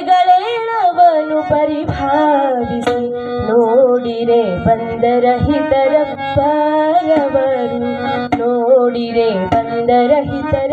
ಜೀವನಿಗವಸ್ಥೆಗಳೇಳವನು ಪರಿಭಾವಿಸಿ ನೋಡಿರೆ ಬಂದರಹಿತರಪ್ಪರವರು ನೋಡಿರೆ ಬಂದರಹಿತರ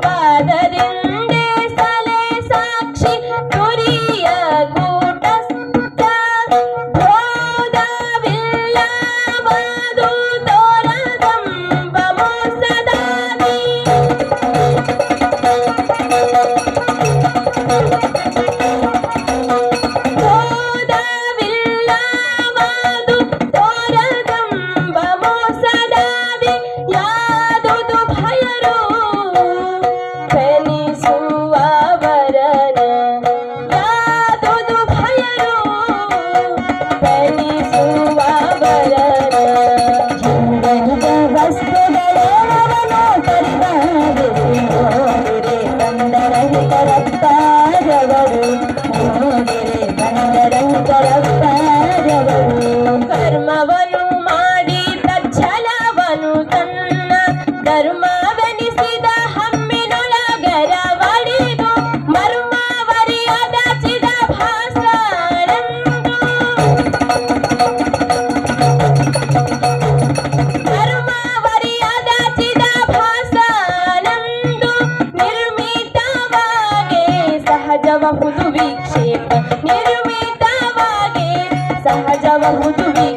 ಕರವು ಕರವು Vamos muito bem.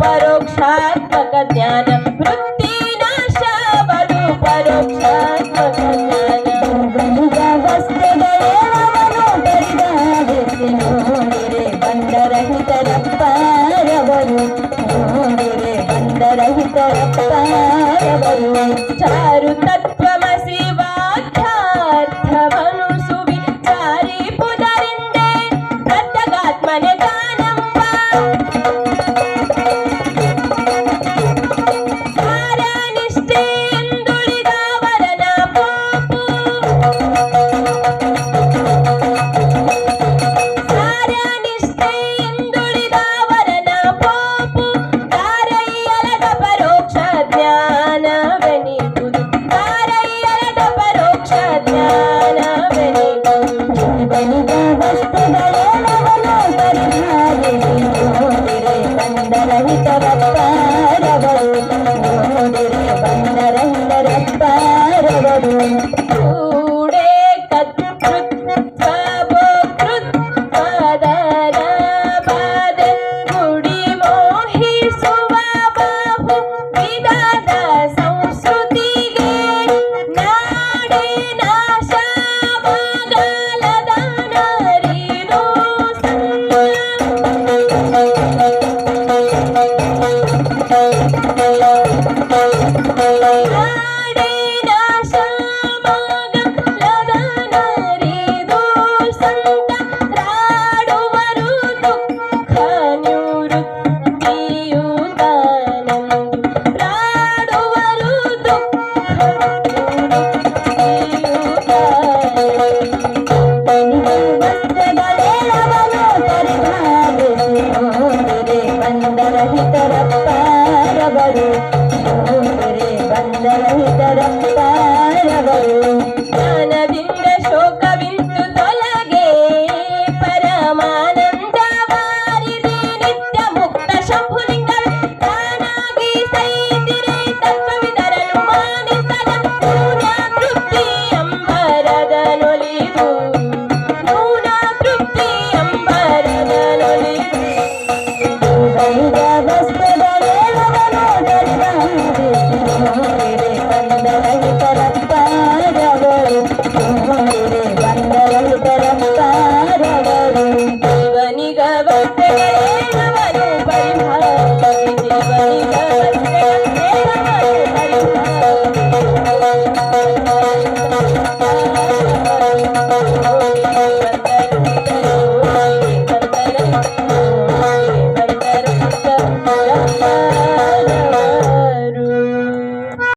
పరోక్షాత్మక జ్ఞానం. వృత్తి నాశావలు పరోక్షాత్మక చారు తత్వ Thank you.